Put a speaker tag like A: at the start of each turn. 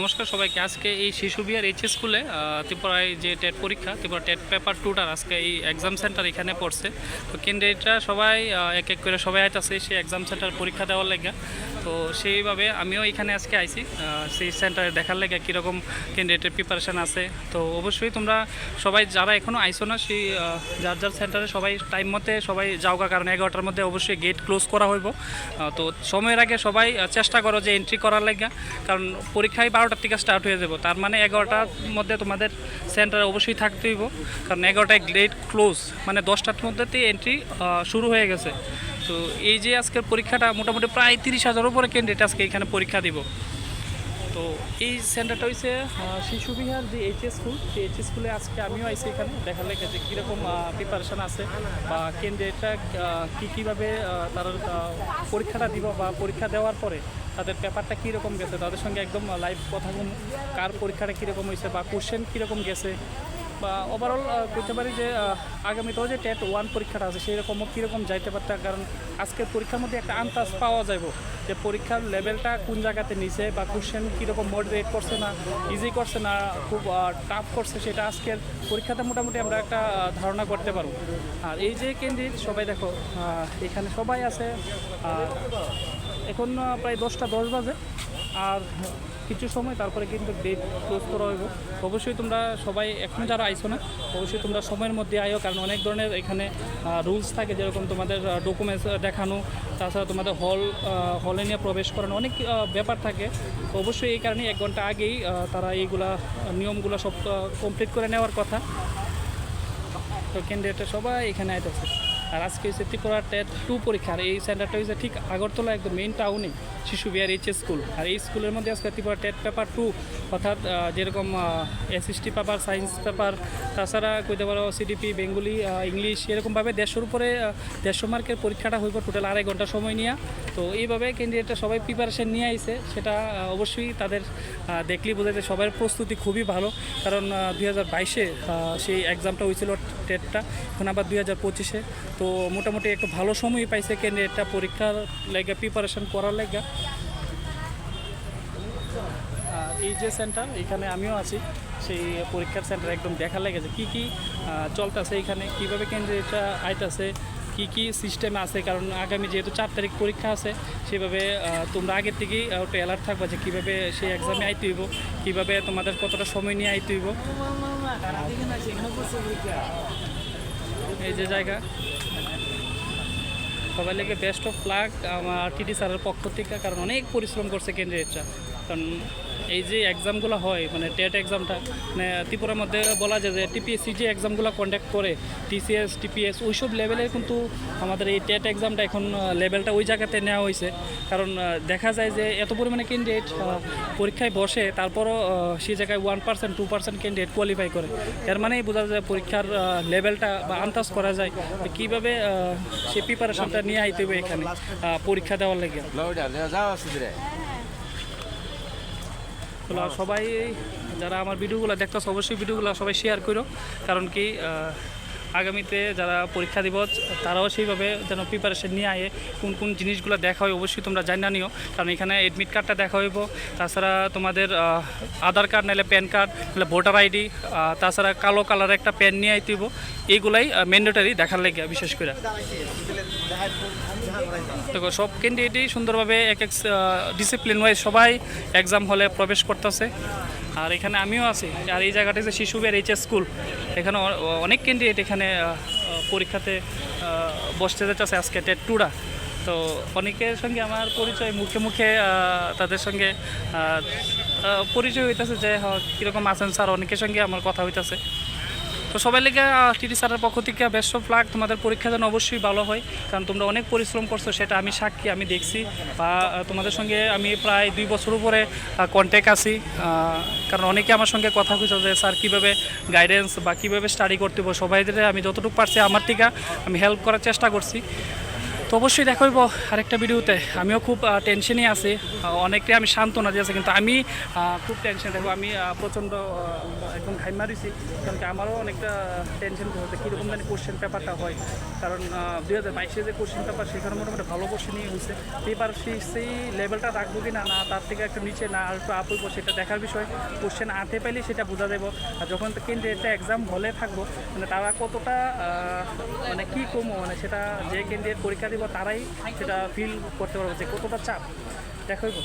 A: নমস্কার সবাইকে। আজকে এই শিশু বিহার এইচ স্কুলে ত্রিপুরায় যে টেট পরীক্ষা, ত্রিপুরা টেট পেপার টুটার আজকে এই এক্সাম সেন্টার এখানে পড়ছে। তো ক্যান্ডিডেটরা সবাই এক এক করে সবাই আইতাছে সেই এক্সাম সেন্টার পরীক্ষা দেওয়ার লেগে। তো সেইভাবে আমিও এখানে আজকে আইছি সেই সেন্টারে দেখার লেগে কীরকম ক্যান্ডিডেটের প্রিপারেশান আছে। তো অবশ্যই তোমরা সবাই যারা এখনও আইসো না, সেই যার যার সেন্টারে সবাই টাইম মতে সবাই যাওগা, কারণ এগারোটার মধ্যে অবশ্যই গেট ক্লোজ করা হইব। তো সময়ের আগে সবাই চেষ্টা করো যে এন্ট্রি করার লাগে, কারণ পরীক্ষায় বারোটার থেকে স্টার্ট হয়ে যাব। তার মানে এগারোটার মধ্যে তোমাদের সেন্টারে অবশ্যই থাকতে হইব, কারণ এগারোটায় গেট ক্লোজ মানে দশটার মধ্যেতেই এন্ট্রি শুরু হয়ে গেছে। তো এই যে আজকের পরীক্ষাটা মোটামুটি প্রায় তিরিশ হাজার উপরে ক্যান্ডিডেট আজকে এখানে পরীক্ষা দিব। তো এই সেন্টারটা হচ্ছে শিশু বিহার যে এইচ এস স্কুল সেই এইচ স্কুলে আজকে আমিও আইসি এখানে। দেখার লেগে যে কীরকম প্রিপারেশন আছে বা ক্যান্ডিডেটরা কী কীভাবে তারা পরীক্ষাটা দিব বা পরীক্ষা দেওয়ার পরে তাদের পেপারটা কীরকম গেছে, তাদের সঙ্গে একদম লাইভ কথা কার পরীক্ষাটা কীরকম হয়েছে বা কোশ্চেন কীরকম গেছে বা ওভারঅল করতে পারি যে আগামীতেও যে টেট ওয়ান পরীক্ষাটা আছে সেই রকমও কীরকম যাইতে পারতাম কারণ আজকের পরীক্ষার মধ্যে একটা আন্দাজ পাওয়া যাইব যে পরীক্ষার লেভেলটা কোন জায়গাতে নিচে বা কোশ্চেন কীরকম মডারেট করছে না ইজি করছে না, খুব টাফ করছে, সেটা আজকের পরীক্ষাতে মোটামুটি আমরা একটা ধারণা করতে পারব। আর এই যে কেন্দ্রিত সবাই দেখো এখানে সবাই আছে এখন প্রায় দশটা, দশ বাজে। আর কিছু সময় তারপরে কিন্তু ডেট ক্লোজ করা হইব। অবশ্যই তোমরা সবাই, এখন যারা আইছো না, অবশ্যই তোমরা সময়ের মধ্যে আইও, কারণ অনেক ধরনের এখানে রুলস থাকে যেরকম তোমাদের ডকুমেন্টস দেখানো, তাছাড়া তোমাদের হল হলে নিয়ে প্রবেশ করানো অনেক ব্যাপার থাকে। অবশ্যই এই কারণে এক ঘণ্টা আগেই তারা এইগুলা নিয়মগুলো সব কমপ্লিট করে নেওয়ার কথা। তো ক্যান্ডিডেটরা সবাই এখানে আইতেছে। আর আজকে হচ্ছে ত্রিপুরা টেট টু পরীক্ষা। আর এই সেন্টারটা হচ্ছে ঠিক আগরতলা, একদম মেইন টাউনে শিশু বিহার এইচ স্কুল আর এই স্কুলের মধ্যে আজকে ত্রিপুরা টেট পেপার টু অর্থাৎ যেরকম এসএসটি পেপার সায়েন্স পেপার তাছাড়া কইতে পারো সিডিপি বেঙ্গলি ইংলিশ এরকমভাবে দেড়শোর উপরে দেড়শো মার্কের পরীক্ষাটা হইব টোটাল আড়াই ঘণ্টা সময় নিয়ে। তো এইভাবে ক্যান্ডিডেটরা সবাই প্রিপারেশন নিয়ে আইছে। সেটা অবশ্যই তাদের দেখলেই বোঝা যায় সবার প্রস্তুতি খুবই ভালো। কারণ দুই হাজার বাইশে সেই এক্সামটা হয়েছিল টেটটা। এখন আবার দুই হাজার পঁচিশে। তো মোটামুটি একটু ভালো সময় পাইছে ক্যান্ডিডেটটা পরীক্ষার লেগে প্রিপারেশন করার লেগে। এই যে সেন্টার এখানে আমিও আছি। সেই পরীক্ষার সেন্টার একদম দেখা লেগেছে কী কী চলতেছে এখানে, কীভাবে ক্যান্ডিডেটরা আইতাছে, কী কী সিস্টেম আছে, কারণ আগামী যেহেতু চার তারিখ পরীক্ষা আছে, সেভাবে তোমরা আগের থেকেই একটু অ্যালার্ট থাকবা যে কীভাবে সেই এক্সামে আইতে হইব, কীভাবে তোমাদের কতটা সময় নিয়ে আইতে হইব। এই যে জায়গা। সবাই লেগে বেস্ট অফ লাক আমার টিডি স্যারের পক্ষ থেকে, কারণ অনেক পরিশ্রম করছে ক্যান্ডিডেটরা কারণ এই যে এক্সামগুলো হয় মানে টেট এক্সামটা মানে ত্রিপুরার মধ্যে বলা যায় যে টিপিএসসি যে এক্সামগুলো কন্ডাক্ট করে টিসিএস টিপিএস ওইসব লেভেলের কিন্তু আমাদের এই টেট এক্সামটা এখন লেভেলটা ওই জায়গাতে নেওয়া হয়েছে। কারণ দেখা যায় যে এত পরিমাণে ক্যান্ডিডেট পরীক্ষায় বসে, তারপরও সেই জায়গায় one percent two percent candidate qualify করে। এর মানেই বোঝা যায় পরীক্ষার লেভেলটা বা আন্দাজ করা যায় কীভাবে সেই প্রিপারেশনটা নিয়ে আইতে হবে এখানে পরীক্ষা দেওয়ার লেগে।
B: Lauda, le daba su dire.
A: তো সবাই যারা আমার ভিডিওগুলো দেখতেছ অবশ্যই ভিডিওগুলো সবাই শেয়ার করো। কারণ কি আগামীতে যারা পরীক্ষা দিব তারাও সেইভাবে যেন প্রিপারেশন নিয়ে আয়ে কোন কোন জিনিসগুলো দেখা হয় অবশ্যই তোমরা জানা নিও। কারণ এখানে অ্যাডমিট কার্ডটা দেখা হইব তাছাড়া তোমাদের আধার কার্ড নাহলে প্যান কার্ড নাহলে ভোটার আইডি তাছাড়া কালো কালার একটা প্যান নিয়ে আইতে এইগুলাই ম্যান্ডেটারি দেখার লেগে বিশেষ করে। দেখো, সব ক্যান্ডিডেটই সুন্দরভাবে এক এক ডিসিপ্লিন ওয়াইজ সবাই এক্সাম হলে প্রবেশ করতেছে। আর এখানে আমিও আছি। আর এই জায়গাটা হচ্ছে শিশুবের এইচ স্কুল। এখানে অনেক ক্যান্ডিডেট এখানে পরীক্ষাতে বসতে যেতেছে আজকে টেট টুরা তো অনেকের সঙ্গে আমার পরিচয়, মুখে মুখে তাদের সঙ্গে পরিচয় হইতেছে। যে কীরকম আছেন স্যার? অনেকের সঙ্গে আমার কথা হইতেছে। তো সবাই লেগে টিটি স্যারের পক্ষ থেকে বেস্ট অফ লাক তোমাদের পরীক্ষা যেন অবশ্যই ভালো হয়, কারণ তোমরা অনেক পরিশ্রম করছ, সেটা আমি সাক্ষী, আমি দেখছি। বা তোমাদের সঙ্গে আমি প্রায় দুই বছর উপরে কন্ট্যাক্ট আছি। কারণ অনেকে আমার সঙ্গে কথা কইছে যে, স্যার, কীভাবে গাইডেন্স বা কীভাবে স্টাডি করতে হবে? সবাই আমি যতটুকু পারছি আমার থেকে আমি হেল্প করার চেষ্টা করছি। তো অবশ্যই দেখা হইব আরেকটা ভিডিওতে। আমিও খুব টেনশনই আছি। অনেকটাই আমি সান্ত্বনা দিয়েছি কিন্তু আমি খুব টেনশন দেখব আমি প্রচণ্ড একদম খাই মারিছি কারণ আমারও অনেকটা টেনশন হচ্ছে কীরকম জানি কোশ্চেন পেপারটা হয়। কারণ দুই হাজার বাইশে যে কোশ্চেন পেপার সেখানে মোটামুটি ভালো কোশ্চেনই হয়েছে। পেপার সেই সেই লেভেলটা রাখব কি না না, তার থেকে একটু নিচে, না আর একটু আপ হইবো, সেটা দেখার বিষয়। কোশ্চেন আনতে পাইলে সেটা বোঝা যাব আর যখন কেন্দ্রে একটা এক্সাম হলে থাকব মানে তারা কতটা মানে কী কমো মানে সেটা যে কেন্দ্রের পরীক্ষা দিব তারাই সেটা ফিল করতে পারবে যে কতটা চাপ। দেখাইব